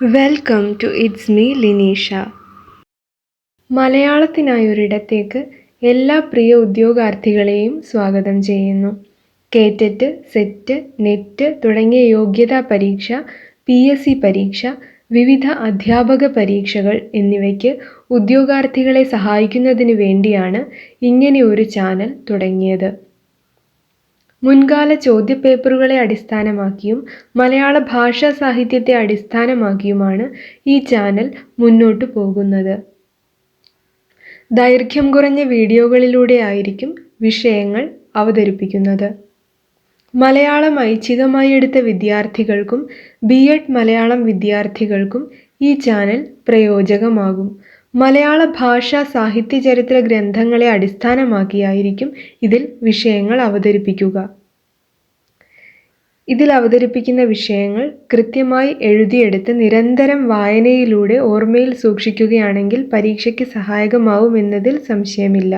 Welcome to it's me Lineesha മലയാളത്തിനായൊരിടത്തേക്ക് എല്ലാ പ്രിയ ഉദ്യോഗാർത്ഥികളെയും സ്വാഗതം ചെയ്യുന്നു. കേറ്ററ്റ് സെറ്റ് നെറ്റ് തുടങ്ങിയ യോഗ്യതാ പരീക്ഷ പി എസ് സി പരീക്ഷ വിവിധ അധ്യാപക പരീക്ഷകൾ എന്നിവയ്ക്ക് ഉദ്യോഗാർത്ഥികളെ സഹായിക്കുന്നതിന് വേണ്ടിയാണ് ഇങ്ങനെ ഒരു ചാനൽ തുടങ്ങിയത്. മുൻകാല ചോദ്യപേപ്പറുകളെ അടിസ്ഥാനമാക്കിയും മലയാള ഭാഷാ സാഹിത്യത്തെ അടിസ്ഥാനമാക്കിയുമാണ് ഈ ചാനൽ മുന്നോട്ടു പോകുന്നത്. ദൈർഘ്യം കുറഞ്ഞ വീഡിയോകളിലൂടെ ആയിരിക്കും വിഷയങ്ങൾ അവതരിപ്പിക്കുന്നത്. മലയാളം ഐച്ഛികമായി എടുത്ത വിദ്യാർത്ഥികൾക്കും ബി എഡ് മലയാളം വിദ്യാർത്ഥികൾക്കും ഈ ചാനൽ പ്രയോജകമാകും. മലയാള ഭാഷാ സാഹിത്യ ചരിത്ര ഗ്രന്ഥങ്ങളെ അടിസ്ഥാനമാക്കിയായിരിക്കും ഇതിൽ വിഷയങ്ങൾ അവതരിപ്പിക്കുക. ഇതിൽ അവതരിപ്പിക്കുന്ന വിഷയങ്ങൾ കൃത്യമായി എഴുതിയെടുത്ത് നിരന്തരം വായനയിലൂടെ ഓർമ്മയിൽ സൂക്ഷിക്കുകയാണെങ്കിൽ പരീക്ഷയ്ക്ക് സഹായകമാവുമെന്നതിൽ സംശയമില്ല.